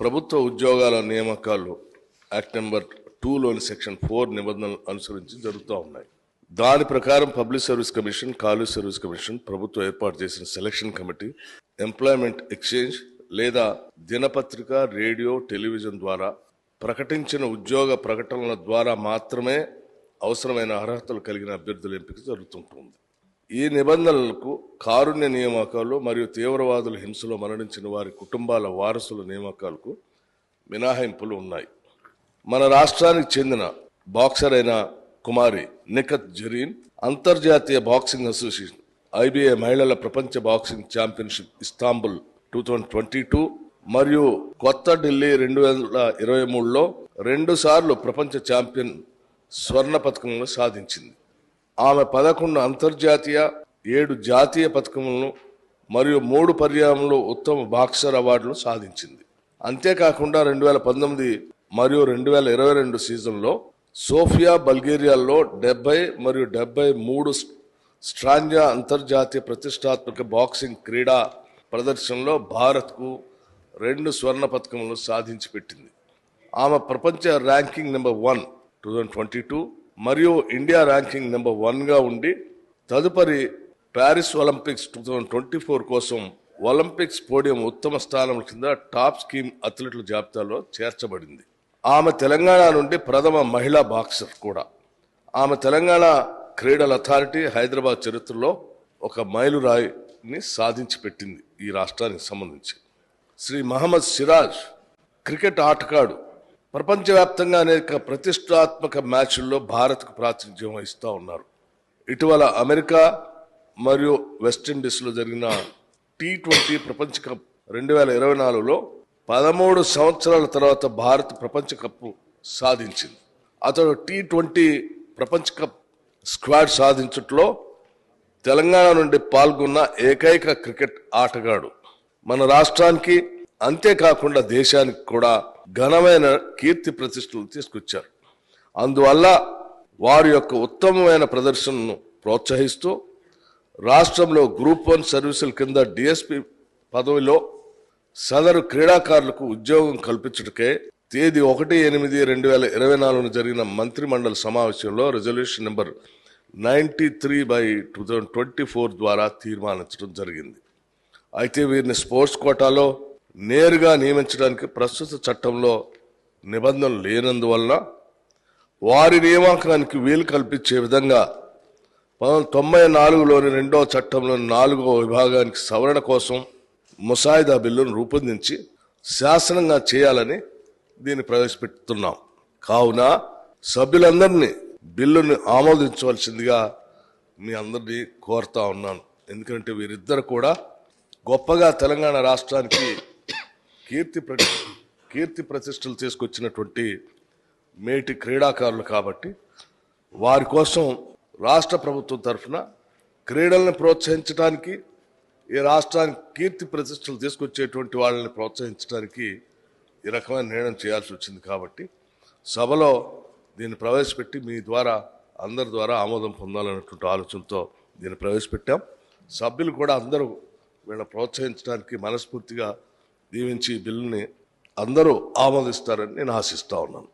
ప్రభుత్వ ఉద్యోగాల నియామకాలు యాక్ట్ నెంబర్ టూలోని సెక్షన్ ఫోర్ నిబంధనలు అనుసరించి జరుగుతూ ఉన్నాయి. దాని ప్రకారం public service commission college service commission ప్రభుత్వం ఏర్పాటు చేసిన సెలక్షన్ కమిటీ ఎంప్లాయ్మెంట్ ఎక్స్చేంజ్ లేదా దినపత్రిక రేడియో టెలివిజన్ ద్వారా ప్రకటించిన ఉద్యోగ ప్రకటనల ద్వారా మాత్రమే అవసరమైన అర్హతలు కలిగిన అభ్యర్థుల ఎంపిక జరుగుతుంటుంది. ఈ నిబంధనలకు కారుణ్య నియామకాలు మరియు తీవ్రవాదుల హింసలో మరణించిన వారి కుటుంబాల వారసుల నియామకాలకు మినహాయింపులు ఉన్నాయి. మన రాష్ట్రానికి చెందిన బాక్సర్ అయిన కుమారి నిఖత్ జరీన్ అంతర్జాతీయ బాక్సింగ్ అసోసియేషన్ ఐబీఏ మహిళల ప్రపంచ boxing championship Istanbul two thousand twenty two మరియు కొత్త ఢిల్లీ రెండు వేల ఇరవై మూడులో రెండు సార్లు ప్రపంచ ఛాంపియన్ స్వర్ణ పథకంలో సాధించింది. ఆమె పదకొండు అంతర్జాతీయ ఏడు జాతీయ పథకములను మరియు మూడు పర్యాయంలో ఉత్తమ బాక్సర్ అవార్డులు సాధించింది. అంతేకాకుండా రెండు వేల పంతొమ్మిది మరియు రెండు వేల ఇరవై రెండు సీజన్లో సోఫియా బల్గేరియాలో డెబ్బై మరియు డెబ్బై మూడు స్ట్రాంజా అంతర్జాతీయ ప్రతిష్టాత్మక బాక్సింగ్ క్రీడా ప్రదర్శనలో భారత్కు రెండు స్వర్ణ పథకములను సాధించి పెట్టింది ఆమె ప్రపంచ ranking number one two thousand twenty two మరియు ఇండియా ర్యాంకింగ్ నెంబర్ వన్గా ఉండి తదుపరి Paris Olympics two thousand twenty four కోసం ఒలింపిక్స్ పోడియం ఉత్తమ స్థానం కింద టాప్ స్కీమ్ అథ్లెట్ల జాబితాలో చేర్చబడింది. ఆమె తెలంగాణ నుండి ప్రథమ మహిళా బాక్సర్ కూడా. ఆమె తెలంగాణ క్రీడల అథారిటీ హైదరాబాద్ చరిత్రలో ఒక మైలురాయిని సాధించి పెట్టింది ఈ రాష్ట్రానికి సంబంధించి. శ్రీ మహమ్మద్ సిరాజ్ క్రికెట్ ఆటగాడు. ప్రపంచవ్యాప్తంగా అనేక ప్రతిష్టాత్మక మ్యాచ్ల్లో భారత్కు ప్రాతినిధ్యం వహిస్తూ ఉన్నారు. ఇటీవల అమెరికా మరియు వెస్టిండీస్లో జరిగిన టీ ట్వంటీ ప్రపంచ కప్ రెండు వేల ఇరవై నాలుగులో పదమూడు సంవత్సరాల తర్వాత భారత్ ప్రపంచ కప్ సాధించింది. అతడు టీ ట్వంటీ ప్రపంచ కప్ స్క్వాడ్ సాధించట్లో తెలంగాణ నుండి పాల్గొన్న ఏకైక క్రికెట్ ఆటగాడు. మన రాష్ట్రానికి అంతేకాకుండా దేశానికి కూడా ఘనమైన కీర్తి ప్రతిష్టలు తీసుకొచ్చారు. అందువల్ల వారి యొక్క ఉత్తమమైన ప్రదర్శనను ప్రోత్సహిస్తూ రాష్ట్రంలో గ్రూప్ వన్ సర్వీసుల కింద డిఎస్పి పదవిలో సదరు క్రీడాకారులకు ఉద్యోగం కల్పించుటకే తేదీ ఒకటి ఎనిమిది రెండు వేల ఇరవై నాలుగున జరిగిన మంత్రిమండలి సమావేశంలో resolution number ninety three by two thousand twenty four ద్వారా తీర్మానించడం జరిగింది. అయితే వీరిని స్పోర్ట్స్ కోటాలో నేరుగా నియమించడానికి ప్రస్తుత చట్టంలో నిబంధనలు లేనందువలన వారి నియామకానికి వీలు కల్పించే విధంగా పంతొమ్మిది తొంభై నాలుగులోని రెండో చట్టంలోని నాలుగో విభాగానికి సవరణ కోసం ముసాయిదా బిల్లును రూపొందించి శాసనంగా చేయాలని దీన్ని ప్రవేశపెడుతున్నాం కావున సభ్యులందరినీ బిల్లుని ఆమోదించవలసిందిగా మీ అందరినీ కోరుతా ఉన్నాను. ఎందుకంటే వీరిద్దరు కూడా గొప్పగా తెలంగాణ రాష్ట్రానికి కీర్తి ప్ర కీర్తి ప్రతిష్టలు తీసుకొచ్చినటువంటి మేటి క్రీడాకారులు కాబట్టి వారి కోసం రాష్ట్ర ప్రభుత్వం తరఫున క్రీడలను ప్రోత్సహించడానికి ఈ రాష్ట్రానికి కీర్తి ప్రతిష్టలు తీసుకొచ్చేటువంటి వాళ్ళని ప్రోత్సహించడానికి ఈ రకమైన నిర్ణయం చేయాల్సి వచ్చింది కాబట్టి సభలో దీన్ని ప్రవేశపెట్టి మీ ద్వారా అందరి ద్వారా ఆమోదం పొందాలనేటువంటి ఆలోచనతో దీన్ని ప్రవేశపెట్టాం. సభ్యులు కూడా అందరూ వీళ్ళ ప్రోత్సహించడానికి మనస్ఫూర్తిగా దీవించి బిల్లుని అందరూ ఆమోదిస్తారని నేను ఆశిస్తా ఉన్నాను.